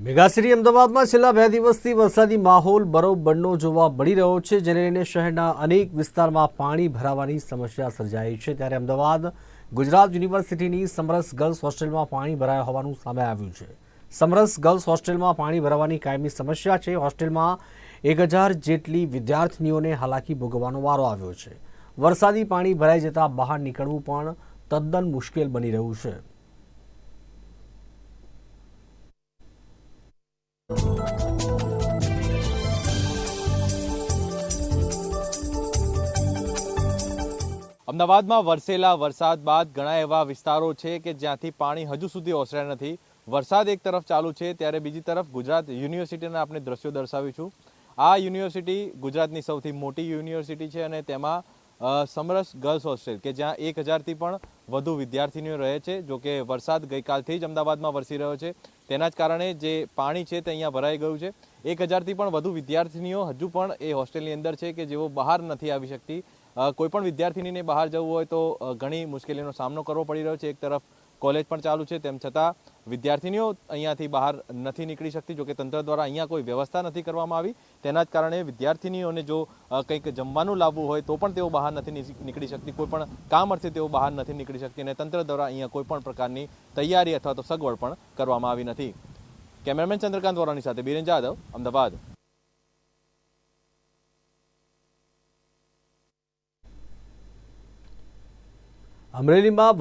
Megacity અમદાવાદમાં છેલ્લા બે દિવસથી વરસાદી માહોલ બરોબરનો જોવા મળી રહ્યો છે, જેને લઈને શહેરના અનેક વિસ્તારમાં પાણી ભરાવાની સમસ્યા સર્જાઈ છે. ત્યારે અમદાવાદ ગુજરાત યુનિવર્સિટીની સમરસ ગર્લ્સ હોસ્ટેલમાં પાણી ભરાયા હોવાનું સામે આવ્યું છે. સમરસ ગર્લ્સ હોસ્ટેલમાં પાણી ભરાવાની કાયમી સમસ્યા છે. હોસ્ટેલમાં એક જેટલી વિદ્યાર્થીનીઓને હાલાકી ભોગવવાનો વારો આવ્યો છે. વરસાદી પાણી ભરાઈ જતાં બહાર નીકળવું પણ તદ્દન મુશ્કેલ બની રહ્યું છે. અમદાવાદમાં વરસેલા વરસાદ બાદ ઘણા એવા વિસ્તારો છે કે જ્યાંથી પાણી હજુ સુધી ઓસર્યા નથી. વરસાદ એક તરફ ચાલુ છે, ત્યારે બીજી તરફ ગુજરાત યુનિવર્સિટીના આપણે દ્રશ્યો દર્શાવીશું. આ યુનિવર્સિટી ગુજરાતની સૌથી મોટી યુનિવર્સિટી છે અને તેમાં સમરસ ગર્લ્સ હોસ્ટેલ કે જ્યાં એક હજારથી પણ વધુ વિદ્યાર્થીનીઓ રહે છે, જો કે વરસાદ ગઈકાલથી જ અમદાવાદમાં વરસી રહ્યો છે. તેના જ કારણે જે પાણી છે તે અહીંયા ભરાઈ ગયું છે. એક હજારથી પણ વધુ વિદ્યાર્થીનીઓ હજુ પણ એ હોસ્ટેલની અંદર છે કે જેઓ બહાર નથી આવી શકતી. અ, કોઈ પણ વિદ્યાર્થીનીને બહાર જવું હોય તો ઘણી મુશ્કેલીનો સામનો કરવો પડી રહ્યો છે. એક તરફ કોલેજ પણ ચાલુ છે તેમ છતાં વિદ્યાર્થીનીઓ અહીંયાથી બહાર નથી નીકળી શકતી જોકે તંત્ર દ્વારા અહીંયા કોઈ વ્યવસ્થા નથી કરવામાં આવી. તેના જ કારણે વિદ્યાર્થીનીઓને જો કંઈક જમવાનું લાવવું હોય તો પણ તેઓ બહાર નથી નીકળી શકતી. કોઈ પણ કામ અર્થે તેઓ બહાર નથી નીકળી શકતી અને તંત્ર દ્વારા અહીંયા કોઈ પણ પ્રકારની તૈયારી અથવા તો સગવડ પણ કરવામાં આવી નથી. કેમેરામેન ચંદ્રકાંત વોરાની સાથે બિરેન જાદવ અમદાવાદ. અમરેલીમાં